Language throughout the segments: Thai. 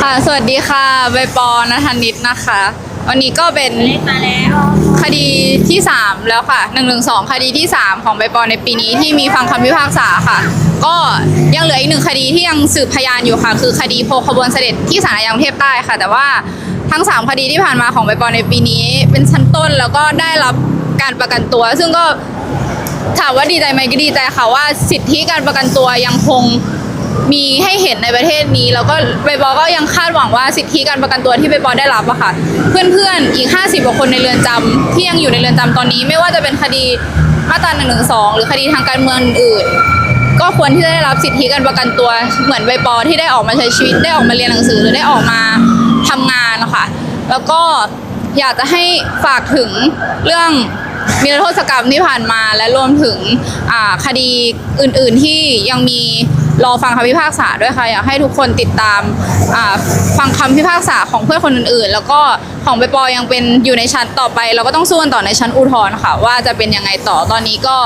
ค่ะ สวัสดีค่ะ ใบปอนัทนิตนะคะ วันนี้ก็เป็นคดีที่ 3 แล้วค่ะ1นึคดีที่ 3 ของใบปอในปีนี้ที่มีฟังคำพิพากษาค่ะ ก็ยังเหลืออีกหนึ่งคดีที่ยังสืบพยานอยู่ค่ะ คือคดีโพขบวนเสด็จที่ศาลอาญากรุงเทพใต้ค่ะ แต่ว่าทั้ง 3 คดีที่ผ่านมาของใบปอในปีนี้ เป็นชั้นต้นแล้วก็ได้รับการประกันตัว ซึ่งก็ ถามว่าดีใจไหมก็ดีใจค่ะว่าสิทธิการประกันตัวยังคงมีให้เห็นในประเทศนี้ แล้วก็ใบปอก็ยังคาดหวังว่าสิทธิการประกันตัวที่ใบปอได้รับอะค่ะ เพื่อนๆอีก 50กว่าคนในเรือนจำที่ยังอยู่ในเรือนจำตอนนี้ ไม่ว่าจะเป็นคดีมาตรา1นึหรือคดีทางการเมืองอื่นก็ควรที่จะได้รับสิทธิการประกันตัวเหมือนใบปอที่ได้ออกมาใช้ชีวิตได้ออกมาเรียนหนังสือหรือได้ออกมาทำงานนะคะแล้วก็อยากจะให้ฝากถึงเรื่อง มีโทษกรรมที่ผ่านมาและรวมถึงคดีอื่น ๆที่ยังมีรอฟังคำพิพากษาด้วยค่ะ อยากให้ทุกคนติดตามฟังคำพิพากษาของเพื่อนคนอื่น ๆ แล้วก็ของใบปอยังเป็นอยู่ในชั้นต่อไป เราก็ต้องสู้กันต่อในชั้นอุทธรณ์ค่ะ ว่าจะเป็นยังไงต่อตอนนี้ก็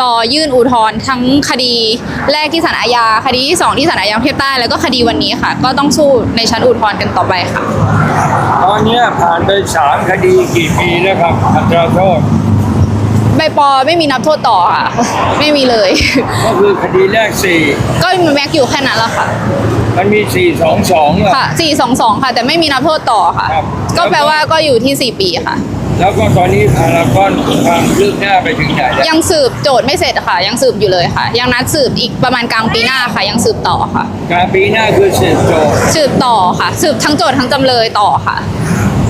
รอยื่นอุทธรณ์ทั้งคดีแรกที่ศาลอาญาคดีที่สองที่ศาลอาญากรุงเทพใต้แล้วก็คดีวันนี้ค่ะ ก็ต้องสู้ในชั้นอุทธรณ์กันต่อไปค่ะ ตอนนี้ผ่านไปสามคดีกี่ปีแล้วครับอัตราโทษ ใบปอไม่มีนับโทษต่อค่ะ ไม่มีเลย ก็คือคดีแรกสี่ก็มีแม็กอยู่แค่นั้นแหละค่ะ มันมีสี่สองสองค่ะ422ค่ะ แต่ไม่มีนับโทษต่อค่ะ ครับ ก็แปลว่าก็อยู่ที่4ปีค่ะ แล้วก็ตอนนี้พารากอนความคืบหน้าไปถึงไหนแล้วยังสืบโจทย์ไม่เสร็จค่ะ ยังสืบอยู่เลยค่ะ ยังนัดสืบอีกประมาณกลางปีหน้าค่ะ ยังสืบต่อค่ะ กลารปีหน้าคือสืบโจทย์สืบต่อค่ะ สืบทั้งโจทย์ทั้งจำเลยต่อค่ะ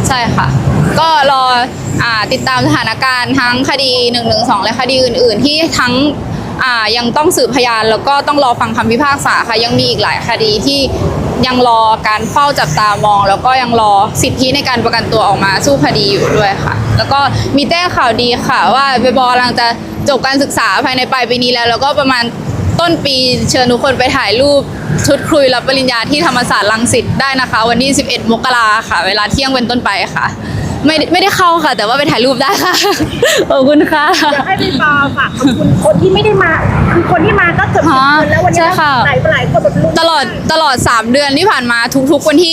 ใช่ค่ะ ก็รออ่า ติดตามสถานการณ์ทั้งคดี1นึและคดีอื่น ๆ ที่ทั้งยังต้องสืบพยานแล้วก็ต้องรอฟังคำพิพากษาค่ะยังมีอีกหลายคดีที่ยังรอการเฝ้าจับตามอง แล้วก็ยังรอสิทธิในการประกันตัวออกมาสู้คดีอยู่ด้วยค่ะ แล้วก็มีแจ้ข่าวดีค่ะ ว่าเบบอกำลังจะจบการศึกษาภายในปลายปีนี้แล้ว แล้วก็ประมาณต้นปีเชิญทุกคนไปถ่ายรูปชุดคุยรับปริญญาที่ธรรมศาสตร์รังสิตได้นะคะ วันที่ 11 มกราค่ะ เวลาเที่ยงเป็นต้นไปค่ะ ไม่ได้ไม่ได้เข้าค่ะ แต่ว่าไปถ่ายรูปได้ค่ะ ขอบคุณค่ะ อยากให้พี่ปอฝากขอบคุณคนที่ไม่ได้มาคือคนที่มาก็เกือบสิบคนแล้ววันนี้ใช่ค่ะ หลายหลายคนแบบลุ้นตลอดตลอด 3 เดือนที่ผ่านมาทุกๆวันที่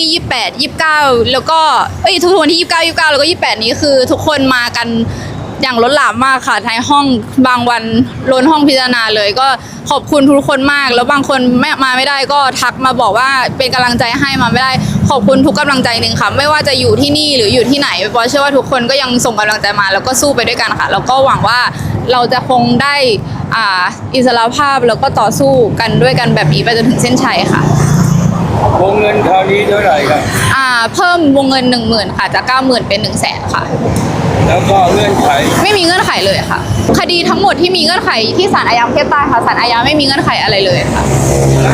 28 29 แล้วก็เอ้ยทุกๆวันที่ 29 29 แล้วก็ 28 นี้คือทุกคนมากันอย่างล้นหลามมากค่ะในห้องบางวันล้นห้องพิจารณาเลย ก็ขอบคุณทุกคนมาก แล้วบางคนไม่มาไม่ได้ก็ทักมาบอกว่าเป็นกำลังใจให้มาไม่ได้ขอบคุณทุกกำลังใจหนึ่งค่ะ ไม่ว่าจะอยู่ที่นี่หรืออยู่ที่ไหนปอเชื่อว่าทุกคนก็ยังส่งกำลังใจมา แล้วก็สู้ไปด้วยกันค่ะ แล้วก็หวังว่าเราจะคงได้อ่าอิสรภาพแล้วก็ต่อสู้กันด้วยกันแบบนี้ไปจนถึงเส้นชัยค่ะวงเงินคราวนี้เท่าไหร่ครับอ่าเพิ่มวงเงิน 1 0,000 ค่ะจาก 90,000 เป็น 1 0 0 0 0แสนค่ะ แล้วก็เงื่อนไขไม่มีเงื่อนไขเลยค่ะ คดีทั้งหมดที่มีเงื่อนไขที่ศาลอาญากรุงเทพใต้ค่ะศาลอาญาไม่มีเงื่อนไขอะไรเลยค่ะ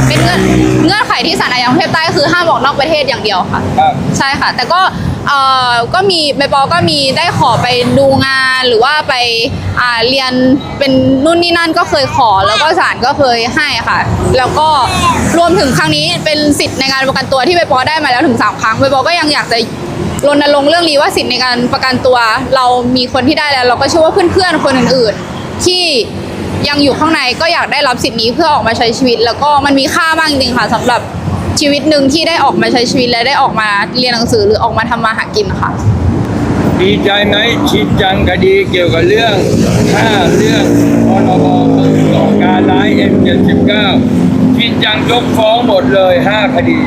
เป็นเงื่อนเงื่อนไขที่ศาลอาญากรุงเทพใต้คือห้ามออกนอกประเทศอย่างเดียวค่ะ ครับใช่ค่ะ แต่ก็เอ่อก็มีใบปอก็มีได้ขอไปดูงานหรือว่าไปอ่าเรียนเป็นนู่นนี่นั่นก็เคยขอแล้วก็ศาลก็เคยให้ค่ะ แล้วก็รวมถึงครั้งนี้เป็นสิทธิ์ในการประกันตัวที่ใบปอได้มาแล้วถึงสามครั้งใบปอก็ยังอยากจะ รณรงค์เรื่องนี้ว่าสิทธิ์ในการประกันตัว เรามีคนที่ได้แล้ว เราก็เชื่อว่าเพื่อนๆคนอื่นๆ ที่ยังอยู่ข้างในก็อยากได้รับสิทธิ์นี้เพื่อออกมาใช้ชีวิต แล้วก็มันมีค่ามากจริงๆค่ะสำหรับชีวิตหนึ่งที่ได้ออกมาใช้ชีวิตและได้ออกมาเรียนหนังสือหรือออกมาทำมาหากินค่ะ ดีใจไหมชิดจังคดีเกี่ยวกับเรื่องค่าเรื่องพรบก่อการร้าย M79 ชิดจังยกฟ้องหมดเลย 5 คดี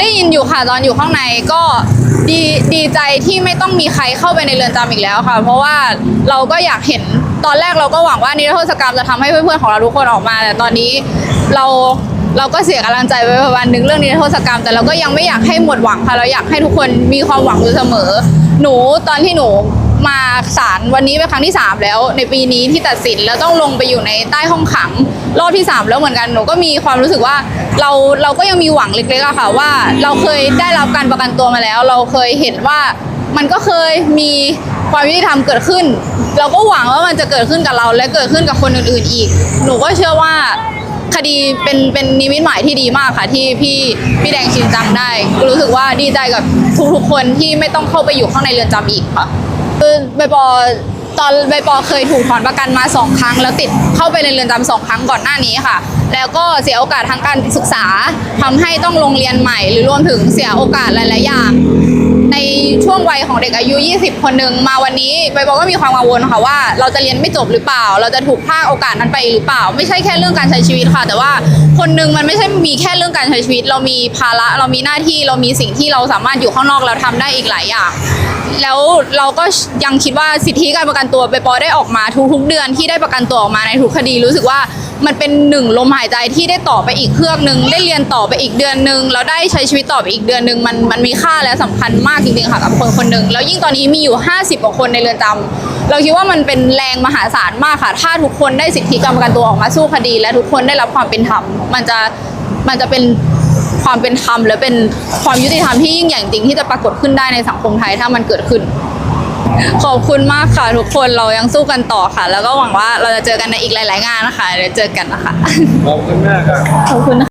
ได้ยินอยู่ค่ะตอนอยู่ข้างในก็ดีดีใจที่ไม่ต้องมีใครเข้าไปในเรือนจำอีกแล้วค่ะ เพราะว่าเราก็อยากเห็นตอนแรกเราก็หวังว่านิรโทษกรรมจะทำให้เพื่อนๆของเราทุกคนออกมา แต่ตอนนี้เราเราก็เสียกำลังใจไปประมาณนึงเรื่องนิรโทษกรรม แต่เราก็ยังไม่อยากให้หมดหวังค่ะเราอยากให้ทุกคนมีความหวังอยู่เสมอ หนูตอนที่หนู มาศาลวันนี้เป็นครั้งที่ 3 แล้ว ในปีนี้ที่ตัดสินแล้วต้องลงไปอยู่ในใต้ห้องขัง รอบที่ 3 แล้วเหมือนกันหนูก็มีความรู้สึกว่าเราเราก็ยังมีหวังเล็กๆอะค่ะว่า เราเคยได้รับการประกันตัวมาแล้ว เราเคยเห็นว่ามันก็เคยมีความยุติธรรมเกิดขึ้น เราก็หวังว่ามันจะเกิดขึ้นกับเราและเกิดขึ้นกับคนอื่นๆอีก หนูก็เชื่อว่าคดีเป็นเป็นนิมิตหมายที่ดีมากค่ะ ที่พี่พี่แดงชินจังได้ รู้สึกว่าดีใจกับทุกๆคนที่ไม่ต้องเข้าไปอยู่ข้างในเรือนจำอีกค่ะ คือใบปอตอนใบปอเคยถูกถอนประกันมาสองครั้ง แล้วติดเข้าไปในเรือนจำสองครั้งก่อนหน้านี้ค่ะ แล้วก็เสียโอกาสทางการศึกษาทำให้ต้องลงเรียนใหม่ หรือรวมถึงเสียโอกาสหลายๆอย่าง ในช่วงวัยของเด็กอายุ 20 คนหนึ่งมาวันนี้ใบอก็มีความกังวลค่ะว่า เราจะเรียนไม่จบหรือเปล่า เราจะถูกพลาดโอกาสนั้นไปหรือเปล่า ไม่ใช่แค่เรื่องการใช้ชีวิตค่ะ แต่ว่าคนหนึ่งมันไม่ใช่มีแค่เรื่องการใช้ชีวิต เรามีภาระเรามีหน้าที่เรามีสิ่งที่เราสามารถอยู่ข้างนอกเราทำได้อีกหลายอย่างแล้วเราก็ยังคิดว่าสิทธิการประกันตัวใบปอได้ออกมาทุกๆเดือนที่ได้ประกันตัวออกมาในทุกคดีรู้สึกว่า มันเป็นหนึ่งลมหายใจที่ได้ต่อไปอีกเครื่องหนึ่งได้เรียนต่อไปอีกเดือนหนึ่งแล้วได้ใช้ชีวิตต่อไปอีกเดือนหนึ่งมันมันมีค่าและสำคัญมากจริงๆค่ะกับคนคนหนึ่งแล้วยิ่งตอนนี้มีอยู่ 50กว่าคนในเรือนจำเราคิดว่ามันเป็นแรงมหาศาลมากค่ะ ถ้าทุกคนได้สิทธิกรระกันตัวออกมาสู้คดี และทุกคนได้รับความเป็นธรรมมันจะมันจะเป็นความเป็นธรรมและเป็นความยุติธรรมที่ยิ่งใหญ่จริงที่จะปรากฏขึ้นได้ในสังคมไทยถ้ามันเกิดขึ้น ขอบคุณมากค่ะทุกคนเรายังสู้กันต่อค่ะ แล้วก็หวังว่าเราจะเจอกันในอีกหลาย ๆ งานนะคะเดี๋ยวเจอกันนะคะ ขอบคุณมากครับ ขอบคุณ